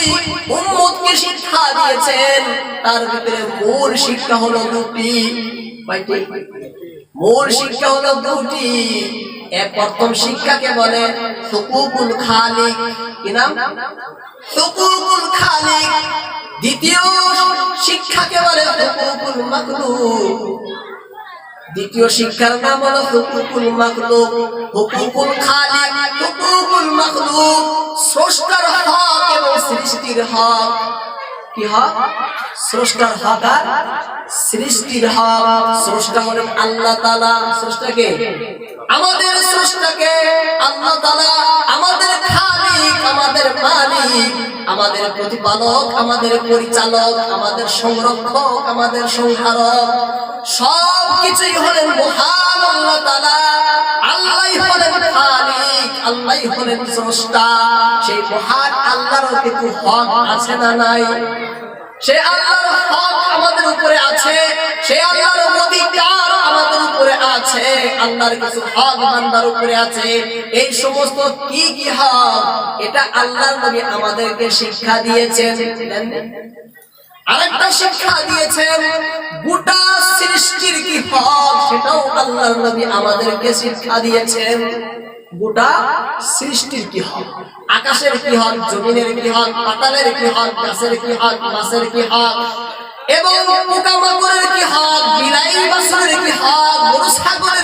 দুই উম্মতকে শিক্ষা দিয়েছেন। তার ভিতরে মূল শিক্ষা হলো দুটি। মূল শিক্ষা হলো দুটি। এক প্রথম শিক্ষাকে বলে হুকুকুল খালিক। কি নাম? হুকুকুল খালিক। দ্বিতীয় শিক্ষাকে বলে হুকুকুল মাখলুক দ্বিতীয় শিক্ষার নাম হলো হুকুকুল মাখলুক হুকুকুল খালিক হুকুকুল মাখলুক স্রষ্টার হক সৃষ্টির হক। কি হক? স্রষ্টার হক আর সৃষ্টির হক। স্রষ্টা আল্লাহ তাআলা। স্রষ্টাকে আমাদের স্রষ্টাকে আল্লাহ তাআলা। আমাদের খালিক, আমাদের মালিক, আমাদের প্রতিপালক, আমাদের পরিচালক, আমাদের সংরক্ষক, আমাদের সংহারক। সব কিছুই হলেন মহান আল্লাহ হলেন খালিক আল্লাহই হলেন স্রষ্টা। সেই মহান আল্লাহর কিন্তু হক আছে না নাই? সে আল্লাহর হক আমাদের উপরে আছে, সে আল্লাহর অধিকার আমাদের উপরে আছে, আল্লাহর কিছু হক উপরে আছে। এই সমস্ত কি কি হক? এটা আল্লাহর নবী আমাদেরকে শিক্ষা দিয়েছেন। আরেকটা শিক্ষা দিয়েছেন, গোটা সৃষ্টির কি হক সেটাও আল্লাহর নবী আমাদেরকে শিক্ষা দিয়েছেন। গোটা সৃষ্টির কি হক আকাশের কি হক জমিনের কি হক পাতালের কি হক গাছের কি হক মাছের কি হক এবং পোকামাকড়ের কি হক বিলাই বাসুরের কি হক গরু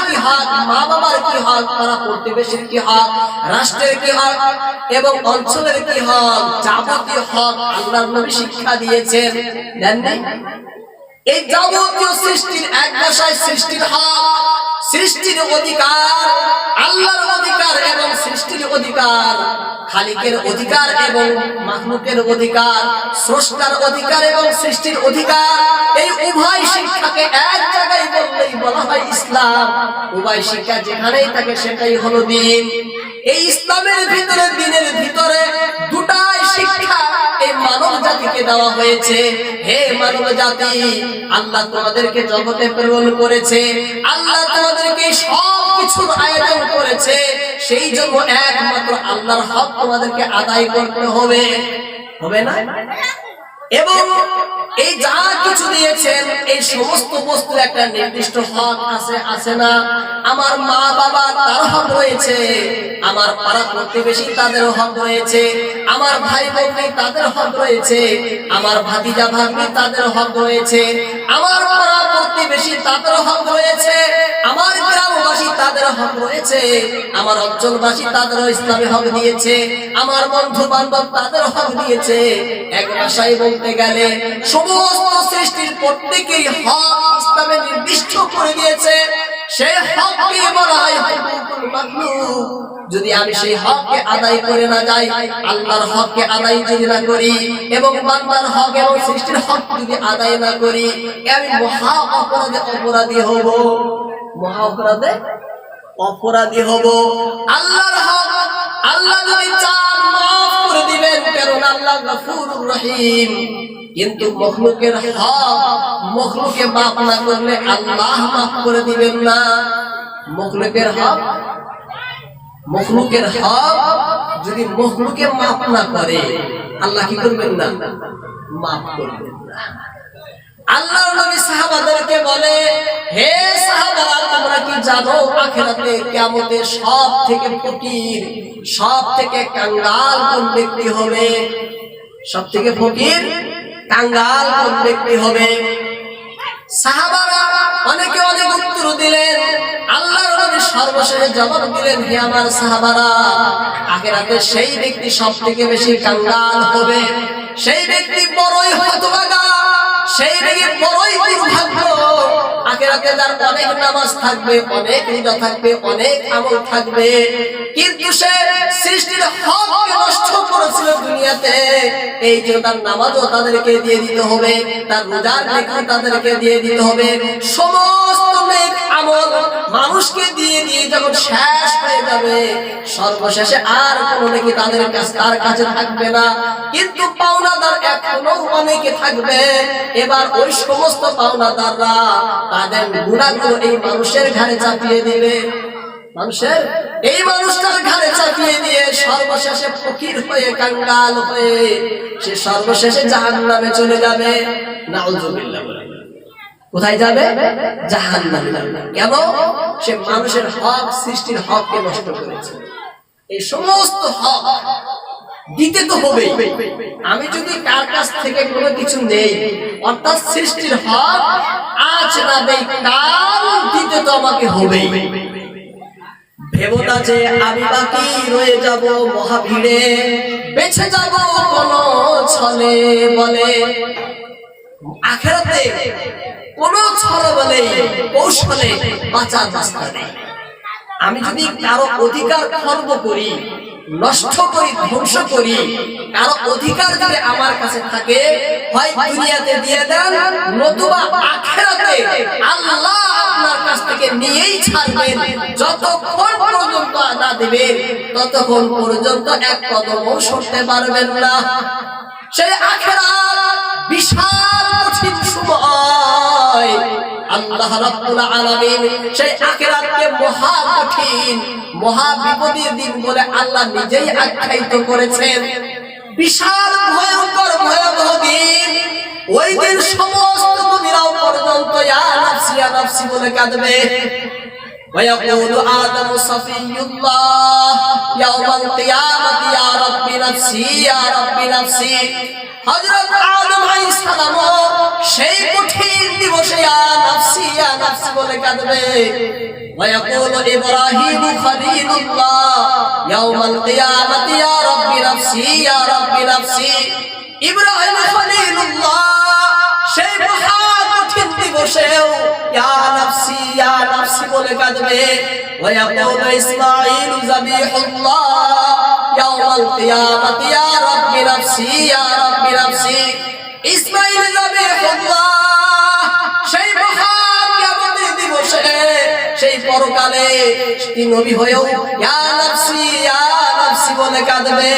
কি হক মা বাবার কি হক প্রতিবেশীর কি হক রাষ্ট্রের কি হক এবং অঞ্চলের কি হক যাবতীয় হক আল্লাহর নবী শিক্ষা দিয়েছেন দেন এই যাবতীয় সৃষ্টির এক ভাষায় সৃষ্টির হক সৃষ্টির অধিকার, আল্লাহর অধিকার এবং সৃষ্টির অধিকার, খালিকের অধিকার এবং মাখলুকের অধিকার, স্রষ্টার অধিকার এবং সৃষ্টির অধিকার, এই উভয় শিক্ষাকে এক জায়গায় বললেই বলা হয় ইসলাম। উভয় শিক্ষা যেখানেই থাকে সেটাই হলো দিন। এই ইসলামের ভিতরে, দিনের ভিতরে দুটাই শিক্ষা এই মানব জাতিকে দেওয়া হয়েছে। হে মানব জাতি, আল্লাহ তোমাদেরকে জগতে প্রেরণ করেছে। আল্লাহ তোমাদেরকে সব কিছুর আয়োজন করেছে। সেই জন্য একমাত্র আল্লাহর হক তোমাদেরকে আদায় করতে হবে। হবে না? এবং এই যা কিছু দিয়েছেন, এই সমস্ত বস্তুর একটা নির্দিষ্ট হক আছে আছে না? আমার মা বাবা তার হক রয়েছে, আমার পাড়া প্রতিবেশী তাদের হক রয়েছে, আমার ভাই বোন তাদের হক রয়েছে, আমার ভাতিজা ভাগ্নি তাদের হক রয়েছে, আমার পাড়া প্রতিবেশী তাদের হক রয়েছে। আমার গ্রামবাসী তাদের হক রয়েছে। আমার অঞ্চলবাসী তাদের ইসলামে হক দিয়েছে। আমার বন্ধু বান্ধব তাদের হক দিয়েছে। এক ভাষায় বলতে গেলে, সমস্ত সৃষ্টির প্রত্যেকেই হক ইসলামে নির্দিষ্ট করে দিয়েছে। যদি আমি সেই হককে আদায় করে না যাই, আল্লাহর হককে আদায় যদি না করি এবং বান্দার হক এবং সৃষ্টির হক যদি আদায় না করি আমি মহা অপরাধে অপরাধী হব। মহা অপরাধে অপরাধী হব। আল্লাহর হক, আল্লাহ যদি চান দিবেন কারণ আল্লাহ গফুরুর রহিম। কিন্তু মখলুকের হক, মখলুকে মাফ না করলে আল্লাহ মাফ করে দিবেন না। মখলুকের হক মখলুকের হক যদি মখলুকে মাফ না করে, আল্লাহ কি করবেন না? মাফ করবেন না। অনেকে অনেক উত্তর দিলেন, আল্লাহর সর্বশেষে জবাব দিলেন, হে আমার সাহাবারা, আখেরাতে সেই ব্যক্তি সব থেকে বেশি কাঙ্গাল হবে। সেই ব্যক্তি বড়ই সেই দিকে বড়ই দুর্ভাগ্য। আখেরাতে তার অনেক নামাজ থাকবে, অনেক রোজা থাকবে, অনেক আমল থাকবে। কিন্তু সে সৃষ্টির হককে নষ্ট করেছিল দুনিয়াতে। এই যে তার নামাজও তাদেরকে দিয়ে দিতে হবে, তার রোজার নেকি তাদেরকে দিয়ে দিতে হবে। সমস্ত নেক আমল মানুষকে দিয়ে দিয়ে যখন শেষ হয়ে যাবে, সর্বশেষে আর কোনো নেকি তাদের কাছে তার কাছে থাকবে না। কিন্তু পাওনাদার এখনও অনেকে থাকবে। এবার ওই সমস্ত পাওনাদাররা তাদের গুণাগুলো এই মানুষের ঘাড়ে চাপিয়ে দিবে। মানুষের এই মানুষটার ঘাড়ে চাপিয়ে দিয়ে সর্বশেষে ফকির হয়ে, কাঙ্গাল হয়ে সে সর্বশেষে জাহান্নামে চলে যাবে। নাউজুবিল্লাহ কোথায় যাবে? জাহান্নামে কেন? সে মানুষের হক, সৃষ্টির হককে নষ্ট করেছে। এই সমস্ত হক দিতে তো হবে। আমি যদি কার কাছ থেকে কোনো কিছু নেই, অর্থাৎ সৃষ্টির হক, আজ না দেই কাল দিতে তো আমাকে হবে ভেবো না যে আমি বাকি রয়ে যাব যাব কোন ছলে বলে। আখেরাতে কোন বলে, কৌশলে বাঁচার রাস্তা নেই। আমি যদি কারও অধিকার খর্ব করি নষ্ট করি, ধ্বংস করি, কারও অধিকার যদি আমার কাছে থাকে, হয় দুনিয়াতে দিয়ে দেন, নতুবা আখেরাতে আল্লাহ আপনার কাছ থেকে নিয়েই ছাড়বেন। যতক্ষণ পর্যন্ত না দেবেন ততক্ষণ পর্যন্ত এক কদমও সরতে পারবেন না। সেই আখেরাত বিশাল আল্লাহ রাব্বুল আলামিন সেই আখিরাতকে মহা কঠিন মহা বিপদের দিন বলে আল্লাহ নিজেই আখ্যায়িত করেছেন বিশাল ভয়ঙ্কর ভয়াবহ দিন ওই দিন সমস্ত নবীরাও পর্যন্ত ইয়া নাফসি ইয়া নাফসি বলে কাঁদবে ويقول آدم صفي الله يوم القيامة يا رب نفسي يا رب نفسي হযরত আদম আলাইহিস সালাম সেই কঠিন দিবসে ইয়া নাফসি ইয়া নাফসি বলে কাঁদবে ويقول إبراهيم خليل الله يوم القيامة يا رب نفسي يا رب نفسي إبراهيم خليل الله সেই ব্যক্তি বসেও বলে কাঁদবে। সেই পরকালে তিনি নবী হয়েও বলে কাঁদবে।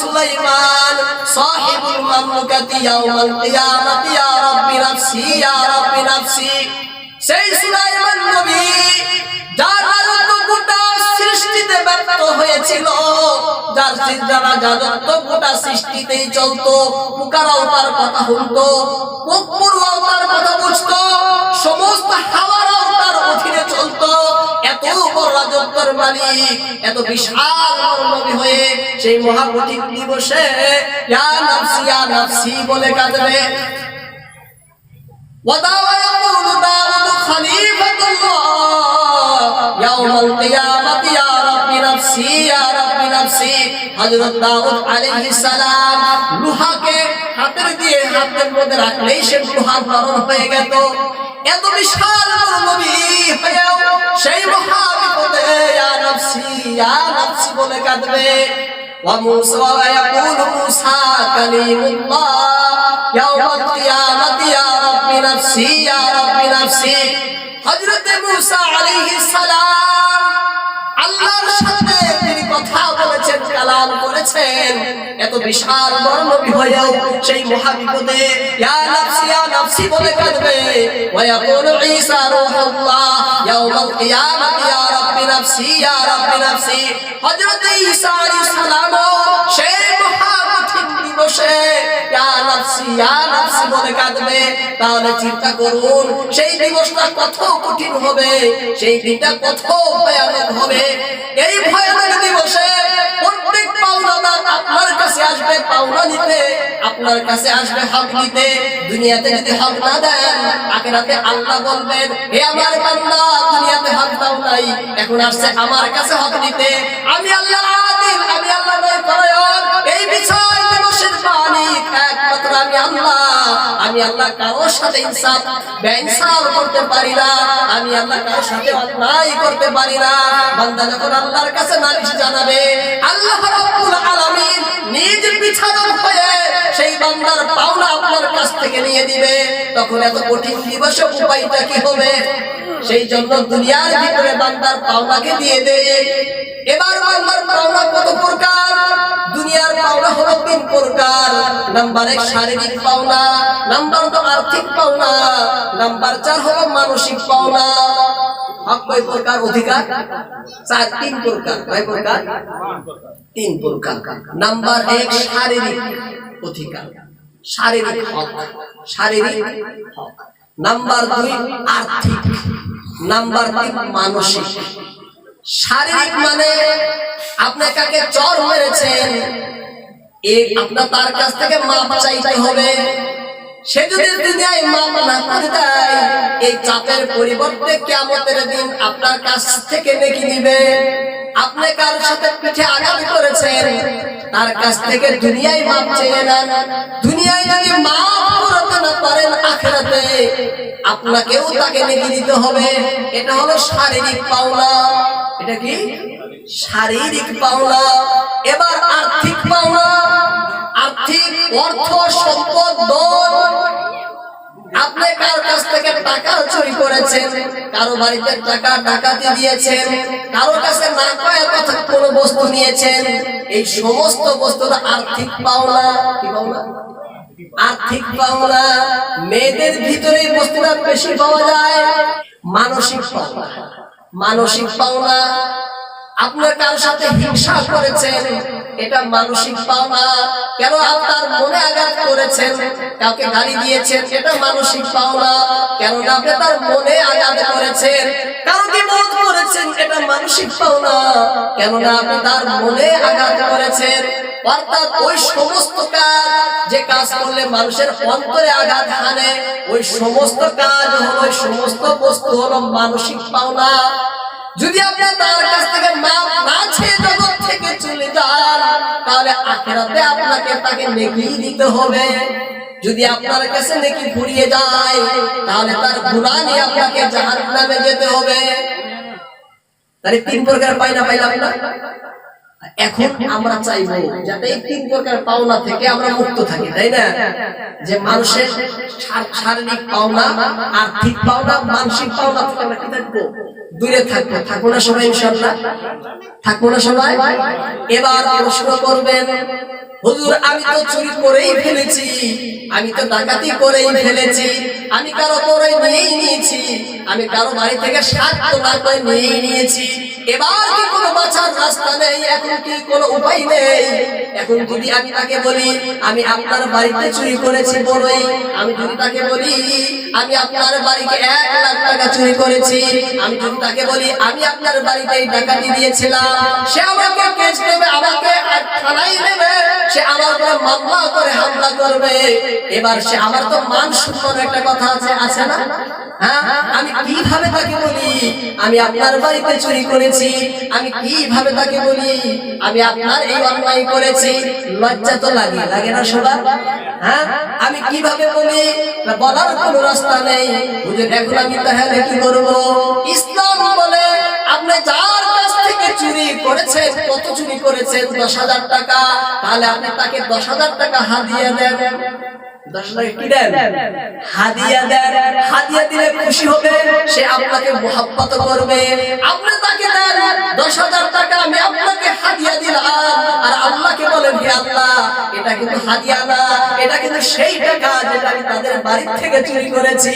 সুলাইমান সাহিবুল মামলুকাতি ইয়াউমাল কিয়ামাতি ইয়া রাব্বি নাফসি ইয়া রাব্বি নাফসি সেই সুলাইমান নবী যার রাজত্ব গোটা সৃষ্টিতে ব্যর্থ হয়েছিল, যার চিন্তারা রাজত্ব গোটা সৃষ্টিতেই চলতো। মুকারাও তার কথা হতো মুখ তার কথা সত্তর মালিক, এত বিশাল নবী হয়ে সেই মহাকঠিন দিবসে, ইয়া নাফসি ইয়া নাফসি বলে কাঁদবে। ওয়াদাওয়া ইয়াকুলু দাউদ খলিফাতুল্লাহ, ইয়াউমাল কিয়ামাতি, ইয়া রাব্বি নাফসি, ইয়া রাব্বি নাফসি। হযরত দাউদ আলাইহিস সালাম রুহাকে হাতের দিয়ে হাতের মধ্যে রাখলেই সে লোহা নরম হয়ে গেল এত বিশাল বড় নবী হয়েও সেই মহা বিপদে ইয়া নাফসি ইয়া নাফসি বলে কাঁদবে وموسى ويقول موسى كليم الله يوم القيامة يا رب نفسي يا رب نفسي হযরত মুসা আলাইহিস সালাম আল্লাহর সাথে তিনি কথা বলেছেন, কালাম করেছেন। এত বিশাল বড় নবী হয়েও সেই মহাবিপদে, ইয়া নাফসি ইয়া নাফসি বলে কাঁদবে। ওয়া ইয়াকুলু ঈসা রূহুল্লাহ, ইয়াউমাল কিয়ামাতি, ইয়া রাব্বি নাফসি, ইয়া রাব্বি নাফসি। হযরত ঈসা আলাইহিস সালাম সেই মহা কঠিন দিবসে বলে কাঁদবে। তাহলে চিন্তা করুন, সেই দিবসটা কত কঠিন হবে, সেই দিনটা কত ভয়ানক হবে। এই ভয়ানক দিবসে আপনার কাছে আসবে পাওনা নিতে দুনিয়াতে যদি হক না দেন, আখেরাতে আল্লাহ বলবেন, হে আমার বান্দা, দুনিয়াতে হক দাও নাই, এখন আসছে আমার কাছে হক নিতে আমি আল্লাহ আমি আল্লাহ এই বিচার দিবসের মালিক একমাত্র আমি আল্লাহ আমি আল্লাহ কারোর সাথে ইনসাফ বেইনসাফ করতে পারি না। আমি আল্লাহ কারোর সাথে অন্যায় করতে পারি না। বান্দা যখন আল্লাহর কাছে নালিশ জানাবে, আল্লাহ রাব্বুল আলামিন নিজ বিছাদর হয়ে সেই বান্দার পাওনা আপনার কাছ থেকে নিয়ে দিবে। তখন এত কঠিন দিবসে উপায়টা কি হবে? সেই জন্য দুনিয়ার ভিতরে বান্দার পাওনাকে দিয়ে দেয় এবার বান্দার পাওনা কত প্রকার? দুনিয়ার পাওনা হলো তিন প্রকার। নাম্বার এক শারীরিক পাওনা, নাম্বার তো আর্থিক পাওনা, নাম্বার চার হলো মানসিক পাওনা। প্রকার অধিকার? চার, তিন প্রকার। তিন প্রকার। নাম্বার এক, শারীরিক অধিকার। শারীরিক শারীরিক নাম্বার দুই, আর্থিক। নাম্বার তিন, মানসিক। শারীরিক মানে আপনি কাকে চর মেরেছেন আপনার তার কাছ থেকে মাপ চাইতে হবে। সে যদি দুনিয়ায় মাপ না করে দেয়, এই চাপের পরিবর্তে কিয়ামতের দিন আপনার কাছ থেকে নেকি নিবে। আপনি কার সাথে পিঠে আঘাত করেছেন, তার কাছ থেকে দুনিয়ায় মাপ চেয়ে নেন। দুনিয়ায় যদি মাপ করতে না পারেন আখেরাতে, আপনাকেও তাকে নেকি দিতে হবে। এটা হলো শারীরিক পাওনা। এটা কি? শারীরিক পাওনা। এবার আর্থিক পাওনা। আর্থিক, অর্থ, সম্পদ আপনি কার কাছ থেকে টাকা চুরি করেছেন? কারও বাড়িতে টাকা দিয়েছেন, কারও কাছে না বস্তু নিয়েছেন। এই সমস্ত বস্তুটা আর্থিক পাওনা, কি আর্থিক পাওনা। মেয়েদের ভিতরে বস্তুটা বেশি পাওয়া যায়। মানসিক পাওনা। মানসিক পাওনা। আপনার কারোর সাথে হিংসা করেছেন? এটা মানসিক পাওনা। কেন আপনার মনে আঘাত করেছেন? কাউকে গালি দিয়েছেন, এটা মানসিক পাওনা। কেন আপনি তার মনে আঘাত করেছেন। কাউকে বোধ করেছেন, এটা মানসিক পাওনা। কেননা আপনি তার মনে আঘাত করেছেন। অর্থাৎ ওই সমস্ত কাজ যে কাজ করলে মানুষের অন্তরে আঘাত হানে, ওই সমস্ত কাজ হলো, ওই সমস্ত বস্তু হলো মানসিক পাওনা। যদি আপনি তার কাছ থেকে মাপ না চেয়ে জগৎ যান তাহলে আখেরাতে আপনাকে তাকে নেকি দিতে হবে। যদি আপনার কাছে নেকি ফুরিয়ে যায়, তাহলে তার নিয়ে আপনাকে জাহান্নামে যেতে হবে। তাহলে তিন প্রকার পাই না পাইলাম না? এখন আমরা চাইব যাতে এই তিন প্রকার পাওনা থেকে আমরা মুক্ত থাকি তাই না? যে মানুষের শারীরিক পাওনা আর্থিক পাওনা মানসিক পাওনা থেকে আমরা কি থাকব? দূরে থাকব। থাকব না সবাই ইনশাল্লাহ থাকব না সবাই? এবার প্রশ্ন করবেন। হুজুর আমি তো চুরি করেই ফেলেছি। আমি তো ডাকাতি করেই ফেলেছি। আমি কারও করে নিয়েই নিয়েছি। আমি কারও বাড়ি থেকে সাত টাকা করে নিয়েই নিয়েছি। এবার কি কোনো বাঁচার রাস্তা নেই? এখন কি কোনো উপায় নেই? এখন যদি আমি তাকে বলি আমি আপনার বাড়িতে চুরি করেছি বলেই আমি যদি তাকে বলি আমি আপনার বাড়িতে এক লাখ টাকা চুরি করেছি। আমি যদি তাকে বলি, আমি আপনার বাড়িতে এই ডাকাতি দিয়েছিলাম, সে আমাকে কেস দেবে, আমাকে থানায় নেবে সে আমার উপরে মামলা করে হামলা করবে। এবার সে, আমার তো মান সম্মান একটা কথা আছে আছে না? হ্যাঁ? আমি কীভাবে তাকে বলি, আমি আপনার বাড়িতে চুরি করেছি। আমি কীভাবে তাকে বলি, আমি আপনার এই অন্যায় করেছি। লজ্জা তো লাগে লাগে না সবার? হ্যাঁ? আমি কীভাবে বলি? বলার কোনো রাস্তা নেই। হুজুর এখন আমি তাহলে কি করব? ইসলাম বলে, আপনি যার চুরি করেছেন, কত চুরি করেছেন? দশ হাজার টাকা। খুশি হবে, সে আপনাকে করবে। তাকে দেন দশ হাজার টাকা আর আল্লাহকে বলেন, হে আল্লাহ এটা কিন্তু হাদিয়া এটা কিন্তু সেই টাকা যেটা আমি তাদের থেকে চুরি করেছি।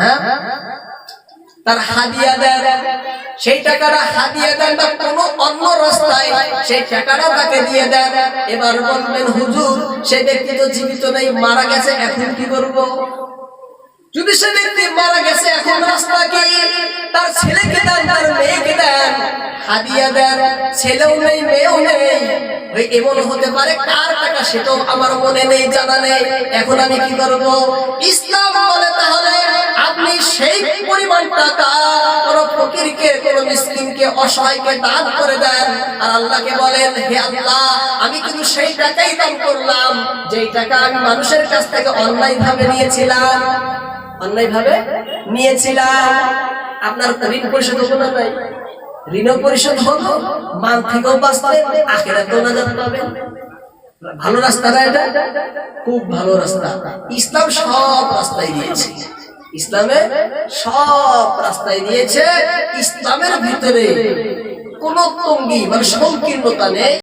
হ্যাঁ? তার হাদিয়া সেই টাকাটা হাদিয়া দেন কোনো অন্য রাস্তায়, সেই টাকাটা তাকে দিয়ে দেন। এবার বলবেন, হুজুর, সে ব্যক্তি তো জীবিত নেই, মারা গেছে, এখন কি করব? যদি সে ব্যক্তি মারা গেছে, এখন রাস্তা কি? তার ছেলেকে দেন, তার মেয়েকে দেন। হাদিয়া দেন, ছেলেও নেই, মেয়েও নেই। ওই এমন হতে পারে, কার টাকা সেটাও আমার মনে নেই, জানা নেই। এখন আমি কি করব? ইসলাম বলে তাহলে আপনি সেই পরিমাণ টাকা কোন ফকিরকে, কোন মিসকিনকে, অসহায়কে দান করে দেন। আর আল্লাহকে বলেন, হে আল্লাহ, আমি কিন্তু সেই টাকাই দান করলাম। যেই টাকা আমি মানুষের কাছ থেকে অনলাইন ভাবে নিয়েছিলাম অন্যায় ভাবে নিয়েছিলাম। আপনার ঋণ পরিশোধ নাই? ঋণ পরিশোধ ভালো রাস্তা না এটা? খুব ভালো রাস্তা। ইসলাম সব রাস্তায় দিয়েছে। ইসলামে সব রাস্তায় দিয়েছে। ইসলামের ভিতরে কোন তঙ্গি মানে সংকীর্ণতা নেই।